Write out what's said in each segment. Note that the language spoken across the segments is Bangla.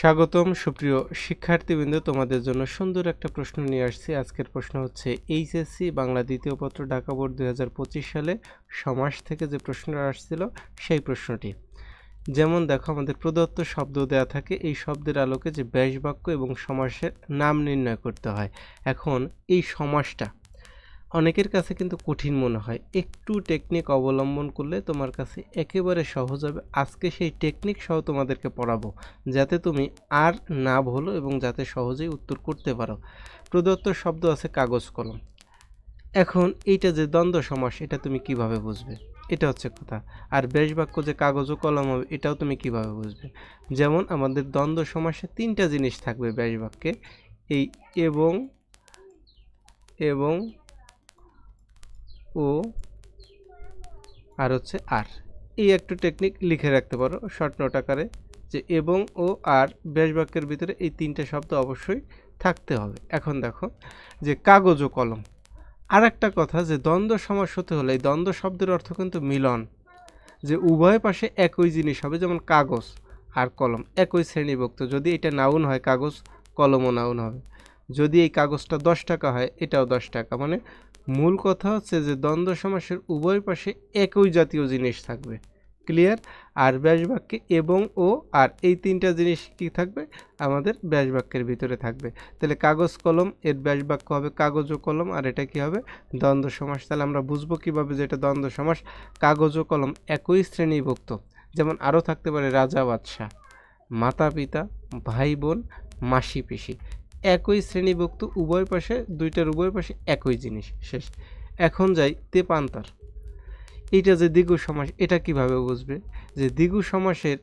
স্বাগতম, সুপ্রিয় শিক্ষার্থীবৃন্দ। তোমাদের জন্য সুন্দর একটা প্রশ্ন নিয়ে আসছি। আজকের প্রশ্ন হচ্ছে, এইচএসসি বাংলা দ্বিতীয় পত্র ঢাকা বোর্ড দু হাজার পঁচিশ সালে সমাস থেকে যে প্রশ্নটা আসছিল, সেই প্রশ্নটি। যেমন দেখো, আমাদের প্রদত্ত শব্দ দেয়া থাকে, এই শব্দের আলোকে যে ব্যাস বাক্য এবং সমাসের নাম নির্ণয় করতে হয়। এখন এই সমাসটা অনেকের কাছে কিন্তু কঠিন মনে হয়। একটু টেকনিক অবলম্বন করলে তোমার কাছে একেবারে সহজ হবে। আজকে সেই টেকনিক সহ তোমাদেরকে পড়াবো, যাতে তুমি আর না ভুলো এবং যাতে সহজেই উত্তর করতে পারো। প্রদত্ত শব্দ আছে কাগজ কলম। এখন এইটা যে দ্বন্দ্ব সমাস, এটা তুমি কীভাবে বুঝবে? এটা হচ্ছে কথা। আর বেশ বাক্য যে কাগজ ও কলম হবে, এটাও তুমি কীভাবে বুঝবে? যেমন আমাদের দ্বন্দ্ব সমাসে তিনটা জিনিস থাকবে ব্যাস বাক্যে। এই এবং এবং ও আর হচ্ছে আর। এই একটু টেকনিক লিখে রাখতে পারো শর্ট নোট আকারে, যে এবং, ও, আর ব্যাস বাক্যের ভিতরে এই তিনটে শব্দ অবশ্যই থাকতে হবে। এখন দেখো, যে কাগজ ও কলম। আর একটা কথা, যে দ্বন্দ্ব সমাস হতে হলে এই দ্বন্দ্ব শব্দের অর্থ কিন্তু মিলন। যে উভয় পাশে একই জিনিস হবে, যেমন কাগজ আর কলম, একই শ্রেণীভুক্ত। যদি এটা নাউন হয়, কাগজ, কলমও নাউন হবে। যদি এই কাগজটা দশ টাকা হয়, এটাও দশ টাকা। মানে মূল কথা হচ্ছে যে দ্বন্দ্ব সমাসের উভয় পাশে একই জাতীয় জিনিস থাকবে। ক্লিয়ার আর ব্যাস বাক্যে এবং, ও আর এই তিনটা জিনিস কি থাকবে? আমাদের ব্যাস বাক্যের ভিতরে থাকবে। তাহলে কাগজ কলম, এর ব্যাস বাক্য হবে কাগজ ও কলম, আর এটা কি হবে? দ্বন্দ্ব সমাস। তাহলে আমরা বুঝব কীভাবে যে এটা দ্বন্দ্ব সমাস, কাগজ ও কলম একই শ্রেণীভুক্ত। যেমন আরও থাকতে পারে রাজা, বাদশাহ মাতা পিতা ভাই বোন মাসি পিসি একই শ্রেণীভুক্ত, উভয় পাশে, দুইটার উভয় পাশে একই জিনিস, শেষ। এখন যাই তেপান্তর। এইটা যে দ্বিগু সমাস, এটা কীভাবে বুঝবে? যে দ্বিগু সমাসের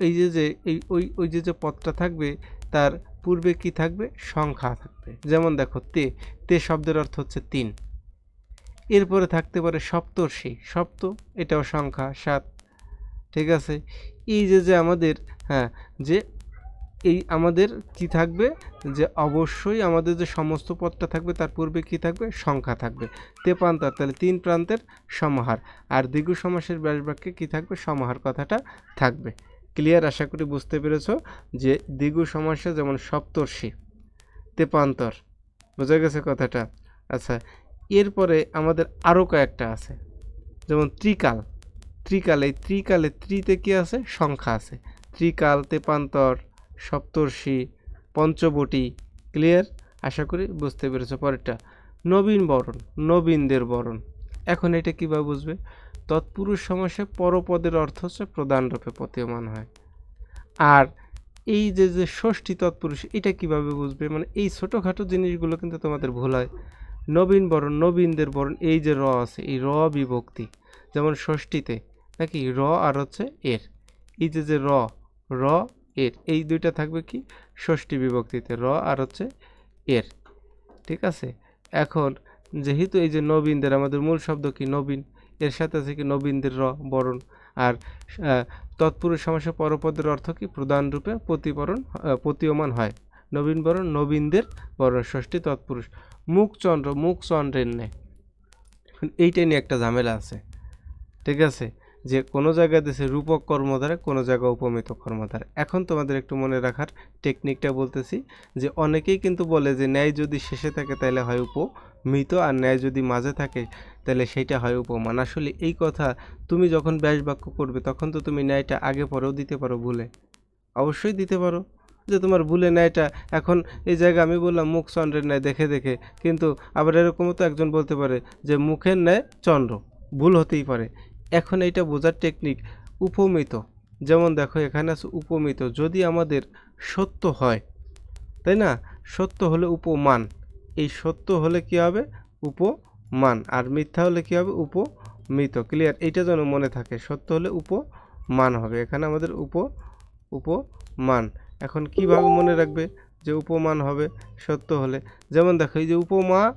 এই যে যে, এই, ওই ওই যে যে পদটা থাকবে, তার পূর্বে কি থাকবে? সংখ্যা থাকবে। যেমন দেখো, তে তে শব্দের অর্থ হচ্ছে তিন। এরপরে থাকতে পারে সপ্তর্ষি। সপ্ত, এটাও সংখ্যা, সাত। ঠিক আছে? এই যে যে আমাদের হ্যাঁ যে এই আমাদের কি থাকবে? যে অবশ্যই আমাদের যে সমস্ত পদটা থাকবে, তার পূর্বে কি থাকবে? সংখ্যা থাকবে। তেপান্তর, তাহলে তিন প্রান্তের সমাহার। আর দ্বিগু সমাসের ব্যাস বাক্যে কী থাকবে? সমাহার কথাটা থাকবে। ক্লিয়ার আশা করি বুঝতে পেরেছ যে দ্বিগু সমাসে যেমন সপ্তর্ষি, তেপান্তর, বোঝা গেছে কথাটা? আচ্ছা এরপরে আমাদের আরও কয়েকটা আছে। যেমন ত্রিকাল। ত্রিকাল ত্রিকালে ত্রিতে কি আছে? সংখ্যা আছে। ত্রিকাল, তেপান্তর সপ্তর্ষি পঞ্চবটি ক্লিয়ার আশা করি বুঝতে পেরেছ পরেরটা। নবীন বরণ, নবীনদের বরণ। এখন এটা কীভাবে বুঝবে? তৎপুরুষ সমাসে পরপদের অর্থ হচ্ছে প্রধান রূপে প্রতীয়মান হয়। আর এই যে যে ষষ্ঠী তৎপুরুষ, এটা কীভাবে বুঝবে? মানে এই ছোটোখাটো জিনিসগুলো কিন্তু তোমাদের ভুল হয়। নবীন বরণ, নবীনদের বরণ, এই যে র আছে, এই র বিভক্তি। যেমন ষষ্ঠীতে নাকি র আর হচ্ছে এর। এই যে যে র র এর। এই দুইটা থাকবে কি? ষষ্ঠী বিভক্তিতে র আর হচ্ছে এর। ঠিক আছে? এখন যেহেতু এই যে নবীনদের, আমাদের মূল শব্দ কি? নবীন। এর সাথে আছে কি? নবীনদের র, বরণ। আর তৎপুরুষ সমাসে পরপদের অর্থ কি? প্রধান রূপে প্রতিবরণ প্রতীয়মান হয়। নবীন বরণ, নবীনদের বরণ, ষষ্ঠী তৎপুরুষ। মুখচন্দ্র, মুখচন্দ্রের নেয় এইটাই নিয়ে একটা ঝামেলা আছে। ঠিক আছে? যে কোনো জায়গায় দেশে রূপক কর্মধারা কোনো জায়গায় উপমিত কর্মধারা এখন তোমাদের একটু মনে রাখার টেকনিকটা বলতেছি যে, অনেকেই কিন্তু বলে যে, ন্যায় যদি শেষে থাকে তাহলে হয় উপমিত, আর ন্যায় যদি মাঝে থাকে তাহলে সেইটা হয় উপমান। আসলে এই কথা তুমি যখন ব্যাস বাক্য করবে, তখন তো তুমি ন্যায়টা আগে পরেও দিতে পারো, ভুলে। অবশ্যই দিতে পারো। যে তোমার ভুলে ন্যায়টা, এখন এই জায়গায় আমি বললাম মুখ চন্দ্রের ন্যায় দেখে দেখে, কিন্তু আবার এরকমও তো একজন বলতে পারে যে, মুখের ন্যায় চন্দ্র। ভুল হতেই পারে। এখন এইটা বোঝার টেকনিক উপমিত। যেমন দেখো, এখানে আছে উপমিত। যদি আমাদের সত্য হয়, তাই না? সত্য হলে উপমান। এই সত্য হলে কি হবে? উপমান। আর মিথ্যা হলে কি হবে? উপমিত। ক্লিয়ার এইটা যেন মনে থাকে। সত্য হলে উপমান হবে। এখানে আমাদের উপ, উপমান। এখন কীভাবে মনে রাখবে যে উপমান হবে সত্য হলে? যেমন দেখো, এই যে উপমা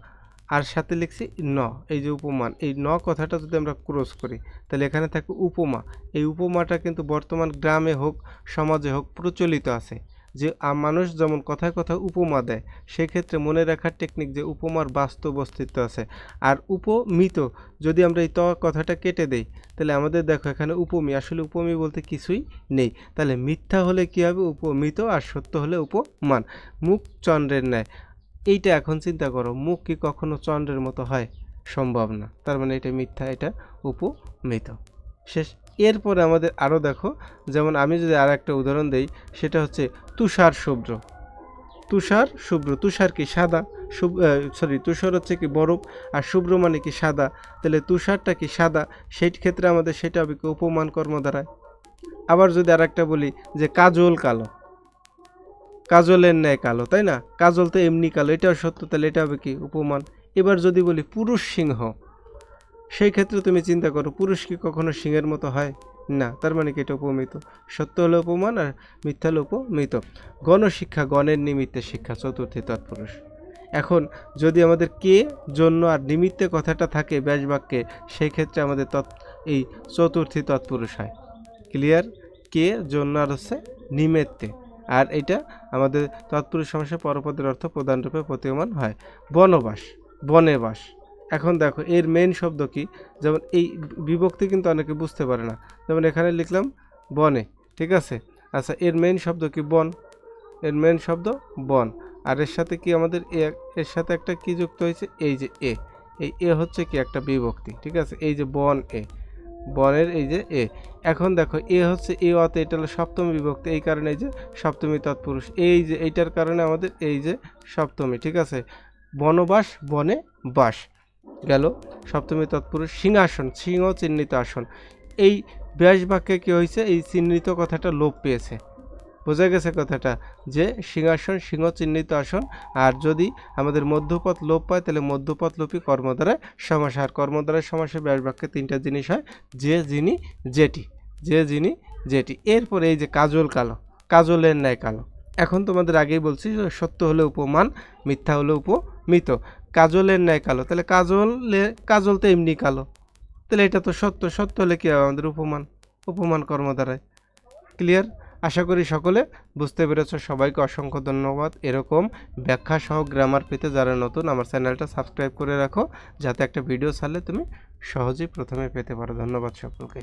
আর সাথে লিখছি ন, এই যে উপমান। এই ন কথাটা যদি আমরা ক্রস করি, তাহলে এখানে থাকে উপমা। এই উপমাটা কিন্তু বর্তমান গ্রামে হোক, সমাজে হোক, প্রচলিত আছে। যে মানুষ যেমন কথায় কথায় উপমা দেয়, সেক্ষেত্রে মনে রাখার টেকনিক যে উপমার বাস্তব অস্তিত্ব আছে। আর উপমিত, যদি আমরা এই ত কথাটা কেটে দেই, তাহলে আমাদের দেখো এখানে উপমি। আসলে উপমি বলতে কিছুই নেই। তাহলে মিথ্যা হলে কী হবে? উপমিত আর সত্য হলে উপমান। মুখ চন্দ্রের ন্যায়। এইটা এখন চিন্তা করো, মুখ কি কখনো চন্দ্রের মতো হয়? সম্ভব না। তার মানে এটা মিথ্যা, এটা উপমিত। শেষ। এরপরে আমাদের আরও দেখো, যেমন আমি যদি আর একটা উদাহরণ দেই, সেটা হচ্ছে তুষার শুভ্র। তুষার শুভ্র। তুষার কি সাদা? সরি তুষার হচ্ছে কি বরফ, আর শুভ্র মানে কি সাদা। তাহলে তুষারটা কি সাদা? সেই ক্ষেত্রে আমাদের সেটা হবে কি উপমান কর্ম দ্বারায় আবার যদি আর একটা বলি, যে কাজল কালো। কাজলের ন্যায় কালো, তাই না? কাজল তো এমনি কালো, এটাও সত্য, তাহলে এটা হবে কি? উপমান। এবার যদি বলি পুরুষ সিংহ, সেই ক্ষেত্রে তুমি চিন্তা করো, পুরুষ কি কখনো সিংহের মতো হয়? না, তার মানে কি এটা উপমিত? সত্য হলো উপমান আর মিথ্যা হলো উপমিত। গণশিক্ষা, গণের নিমিত্তে শিক্ষা, চতুর্থী তৎপুরুষ। এখন যদি আমাদের কে, জন্য আর নিমিত্তে কথাটা থাকে ব্যাস বাক্যে সেই ক্ষেত্রে আমাদের তৎ, এই চতুর্থী তৎপুরুষ হয়। ক্লিয়ার কে, জন্য আর হচ্ছে নিমিত্তে। আর এটা আমাদের তৎপুরুষ সমাসে পরপদের অর্থ প্রধানরূপে প্রতীয়মান হয়। বনবাস বনে বাস এখন দেখো, এর মেন শব্দ কি? যেমন এই বিভক্তি কিন্তু অনেকে বুঝতে পারে না। যেমন এখানে লিখলাম, বনে, ঠিক আছে? আচ্ছা এর মেন শব্দ কি? বন। এর মেন শব্দ বন। আর এর সাথে কি আমাদের এ, এর সাথে একটা কি যুক্ত হয়েছে? এই যে এ। এই এ হচ্ছে কি? একটা বিভক্তি, ঠিক আছে? এই যে বন এ। বনের এই যে এ। এখন দেখো, এ হচ্ছে এ অতে, এটা হলো সপ্তমী বিভক্তি, এই কারণে এই যে সপ্তমী তৎপুরুষ। এই যে এইটার কারণে আমাদের এই যে সপ্তমী, ঠিক আছে? বনবাস, বনে বাস। গেল সপ্তমী তৎপুরুষ, সিংহাসন, সিংহ চিহ্নিত আসন। এই ব্যাস বাক্যে কী হয়েছে? এই চিহ্নিত কথাটা লোপ পেয়েছে। বোঝা গেছে কথাটা যে সিংহাসন, সিংহ চিহ্নিত আসন, আর যদি আমাদের মধ্যপথ লোপ পায়, তাহলে মধ্যপথ লোপী কর্ম দ্বারা সমাস, আর কর্ম দ্বারা সমাসে ব্যাস বাক্যে তিনটা জিনিস হয়, যে যিনি যেটি, যে যিনি যেটি। এরপরে এই যে কাজল কালো, কাজলের ন্যায় কালো। এখন তোমাদের আগেই বলছি সত্য হলে উপমান, মিথ্যা হলে উপমিত। কাজলের ন্যায় কালো, তাহলে কাজলে, কাজল তো এমনি কালো। তাহলে এটা তো সত্য সত্য হলে কী হবে আমাদের উপমান? উপমান কর্ম দ্বারায় ক্লিয়ার আশা করি সকলে বুঝতে পেরেছ। সবাইকে অসংখ্য ধন্যবাদ। এরকম ব্যাখ্যা সহ গ্রামার পেতে যারা নতুন, আমার চ্যানেলটা সাবস্ক্রাইব করে রাখো, যাতে একটা ভিডিও ছাড়লে তুমি সহজেই প্রথমে পেতে পারো। ধন্যবাদ সকলকে।